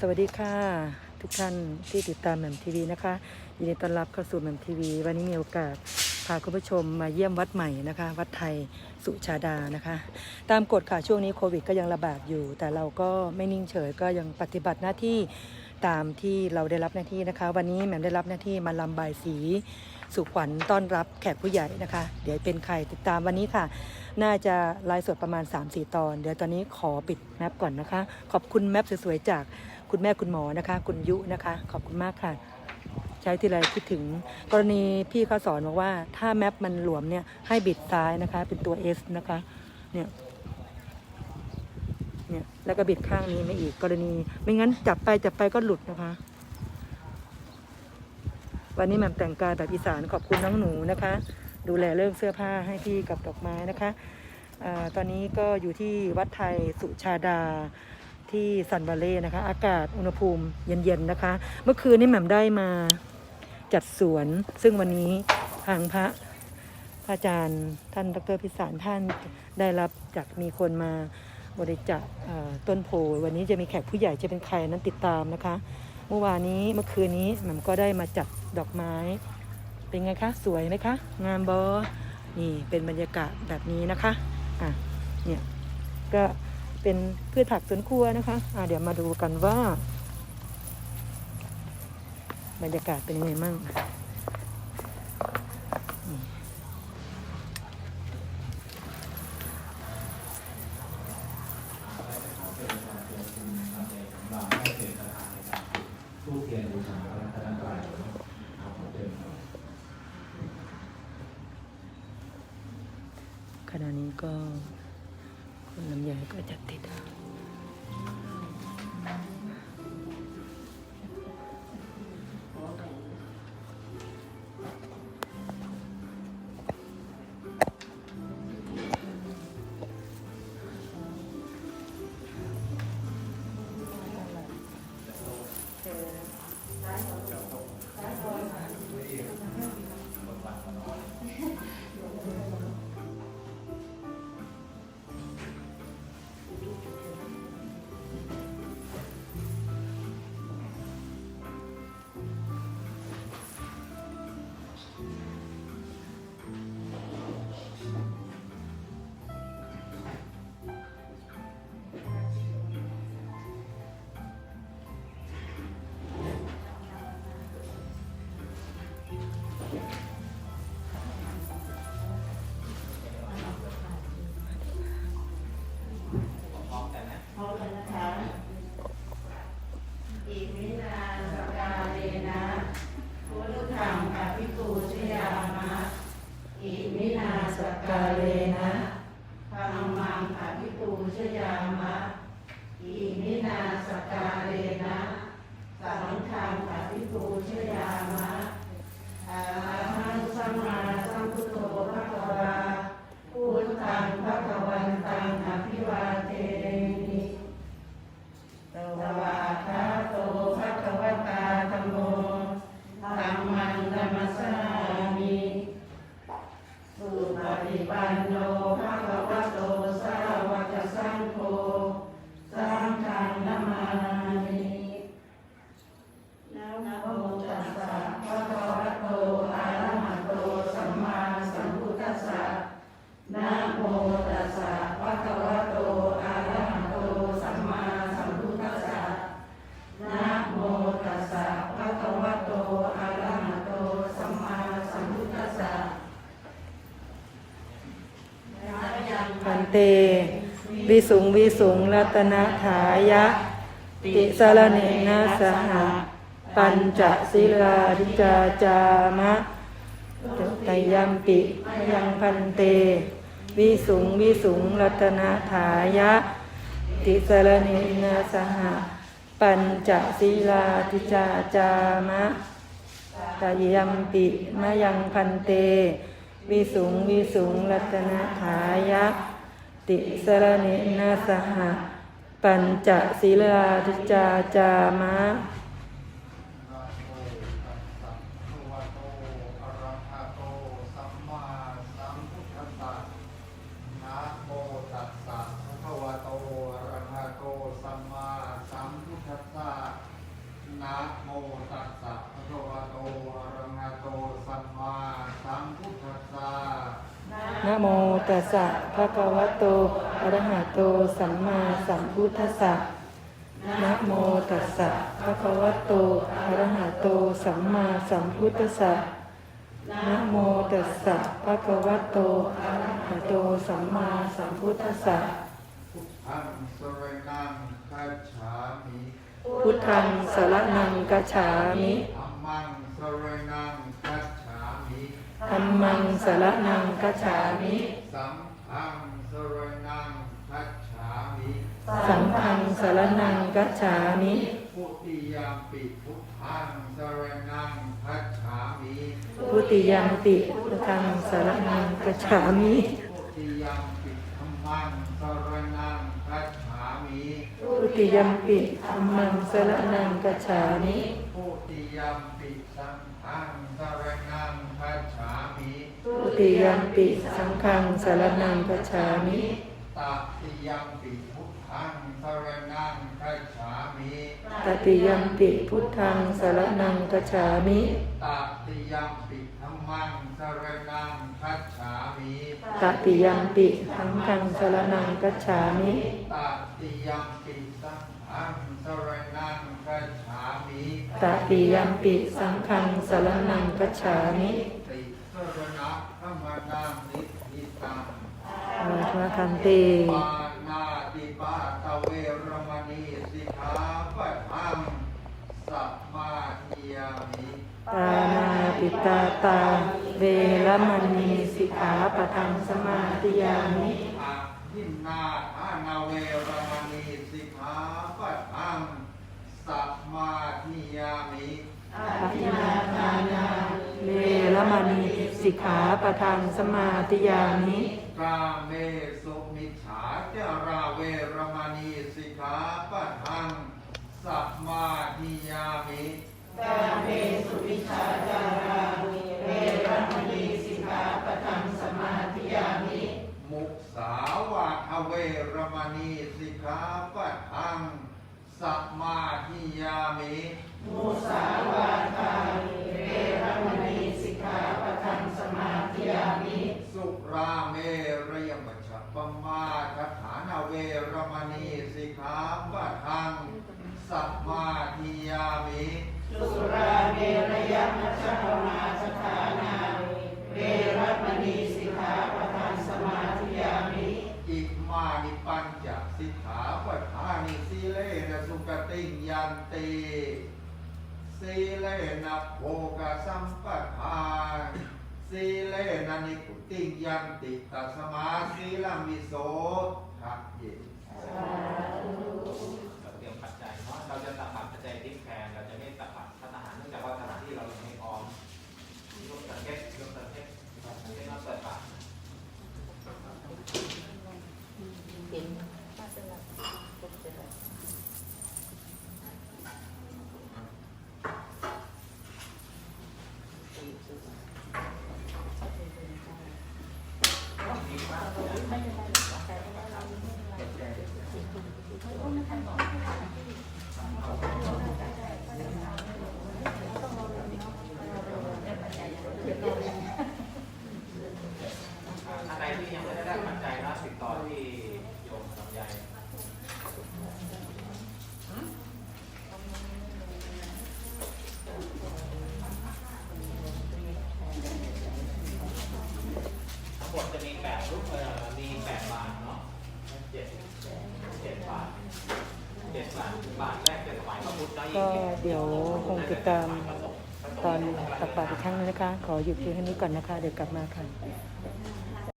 สวัสดีค่ะ ทุกท่านที่ติดตามแหม่มทีวีนะคะยินดีต้อนรับเข้าสู่แหม่มทีวี วันนี้มีโอกาสพาคุณผู้ชมมาเยี่ยมวัดใหม่นะคะ วัดไทยสุชาดานะคะ ตามกฎค่ะช่วงนี้โควิดก็ยังระบาดอยู่ แต่เราก็ไม่นิ่งเฉยก็ยังปฏิบัติหน้าที่ตามที่เราได้รับหน้าที่นะคะ วันนี้แหม่มได้รับหน้าที่มาลำบายสีสุขวัญต้อนรับแขกผู้ใหญ่นะคะ เดี๋ยวเป็นใครติดตามวันนี้ค่ะ น่าจะไลฟ์สดประมาณ 3-4 ตอน เดี๋ยวตอนนี้ขอปิดแมปก่อนนะคะ ขอบคุณแมปสวยๆจาก คุณแม่คุณหมอนะคะ คุณยุนะคะ ขอบคุณมากค่ะ ใช้ทีไรคิดถึง กรณีพี่เขาสอนบอกว่า ถ้าแมปมันหลวมเนี่ยให้บิดซ้ายนะคะ เป็นตัว S นะคะ เนี่ยเนี่ยแล้วก็บิดข้างนี้ไม่อีกกรณี ไม่งั้นจับไปจับไปก็หลุดนะคะ วันนี้แม่แต่งกายแบบอีสานขอบคุณน้องหนูนะคะ ดูแลเรื่องเสื้อผ้าให้พี่กับดอกไม้นะคะอตอนนี้ก็อยู่ที่วัดไทยสุชาดา ที่ซันวาเล่นะคะ อากาศอุณหภูมิเย็นๆนะคะ เมื่อคืนนี้แหม่มได้มาจัดสวน ซึ่งวันนี้ทางพระอาจารย์ท่านดรพิสารท่านได้รับจากมีคนมาบริจาคต้นโพวันนี้จะมีแขกผู้ใหญ่จะเป็นใครนั้นติดตามนะคะ เมื่อวานนี้เมื่อคืนนี้แหม่มก็ได้มาจัดดอกไม้ เป็นไงคะสวยไหมคะ งามบอนี่เป็นบรรยากาศแบบนี้นะคะอะเนี่ยก็ เป็นพืชผักสวนครัวนะคะอะเดี๋ยวมาดูกันว่า บรรยากาศเป็นยังไงมั่งนี่ทูบเทียนาพระรัตนตรัยครับขอเชิญครับขณะนี้ก็ ลำไยก็จะติด ปันเต วิสุงวิสุงรัตนะถายะ ติสารเนนะสหะปัญจศิลาธิจาจามะตยัมปิมยังพันเต วิสุงวิสุงรัตนะถายะ ติสารเนนะสหะปัญจศิลาธิจาจามะตยัมปิมยังพันเต วิสุงวิสุงรัตนะถายะ ติสรณินาสหะปัญจศีลาทิจาจามะนะโมตัสสะภะคะวะโตอะระหะโตสัมมา นะโมตัสสะภะคะวะโตอะระหะโตสัมมาสัมพุทธัสสะตัสสะภะคะวะโตอะระหะโตสัมมาสัมพุทธัสสะนะโมตัสสะภะคะวะโตอะระหะโตสัมมาสัมพุทธัสสะนะโมตัสสะภะคะวะโตอะระหะโตสัมมาสัมพุทธัสสะพุทธังสรนังคัจฉามิพุทธังสรนังกัจฉามิธัมมังสรนังคัจ ฉามิธัมมังสรนังกัจฉามิ สังฆังสรนังคัจฉามิสังฆังสรนังกัจฉามิพุติยามปิพุทธังสรนังคัจฉามิพุติยัมปิพุทธังสรนังกัจฉามิพุติยามปิธัมมังสรนังคัจฉามิพุติยัมปิธัมมังสรนังกัจฉามิพุติยามปิสังฆังสรนัง คัจฉามิพุติยัมปิสังฆังสรนังกัจฉามิตติยามปิพุทธังสรนังคัจฉามิตติยัมปิพุทธังสรนังกัจฉามิตติยามปิธัมมังสรนังคัจฉามิตติยัมปิสังฆังสรนังกัจฉามิตติยามปิสังฆังสรนังคัจฉามิตติยัมปิสังฆังสรนังกัจฉามิติสรณะธรร มนังนิพพิตังวาทวคันเตปานาติปาตเวรมณีสิกขาปะทังสัมมาทิยามิปานาปิตาตาเวรมณีสิกขาปะทังสมาธิยามิอาทินนาทานาเวรมณีสิกขาปะทังสัมมาทิยามิ สิกขาปะทังสมาธิยามิกาเมสุมิจฉาจาราเวรมณีสิกขาปะทังสัมมาทิยามิกาเมสุวิชาจาราเวรมณีสิกขาปะทังสมาธิยามิ มุสาวาทเวรมณีสิกขาปะทังสัมมาทิยามิ มุสาวาท ราเมรยมัชฌปมาทฐานาเวรมณีสิกขาปะทังสัมมาทิยามิสุราเมรยมัชฌปมาสถานาเวรมณีสิกขาปะทังสมาธิยามิอิมานิปัญจสิกขาปะทานิสีเลนะสุกติยันติสีเลนะโภกสัมปทาน สีเลนันิกุติยันติตัสมาสีลามิโสทักเย เราเตรียมปัจจัยเนาะเราจะตักบาตรปัจจัยทิ้งแทนเราจะไม่ตักบาตรพระทหารเนื่องจากว่าสถานที่เรายังไม่พร้อมยกประเทศยกประเทศประเทศเราเปิดบาตร ท่านใดที่ยังไม่ได้ได้ปัจจัยนะติดต่อที่โยมลำไยทั้งหมดจะมีแปดรูปเอ่อมีแปดบาทเนาะเจ็ดเจ็ดบาทเจ็ดบาทบาทแรกเป็นสมัยพระพุทธเจ้าก็เดี๋ยวคงติดตาม กรตักบาตรอีกครั้งนึงนะคะ ขอหยุดเพียงเท่านี้ก่อนนะคะ เดี๋ยวกลับมาค่ะ